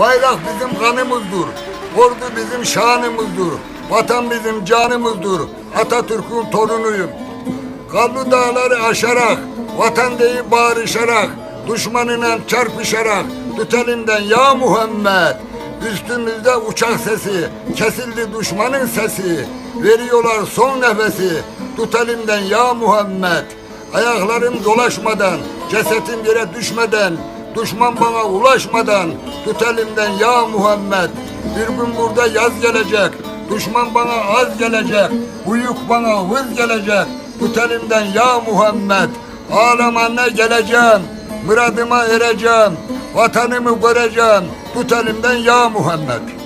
Bayrak bizim kanımızdır. Ordu bizim şanımızdır. Vatan bizim canımızdır. Atatürk'ün torunuyum. Kallı dağları aşarak, vatan deyip bağırışarak, düşmanıyla çarpışarak, tut elimden ya Muhammed. Üstümüzde uçak sesi, kesildi düşmanın sesi, veriyorlar son nefesi, tut elimden ya Muhammed. Ayaklarım dolaşmadan, cesetim yere düşmeden, düşman bana ulaşmadan, tut elimden ya Muhammed. Bir gün burada yaz gelecek, düşman bana az gelecek, bu yük bana hız gelecek. Tut elimden ya Muhammed. Ağlamanla geleceğim. Muradıma ereceğim. Vatanımı göreceğim. Tut elimden ya Muhammed.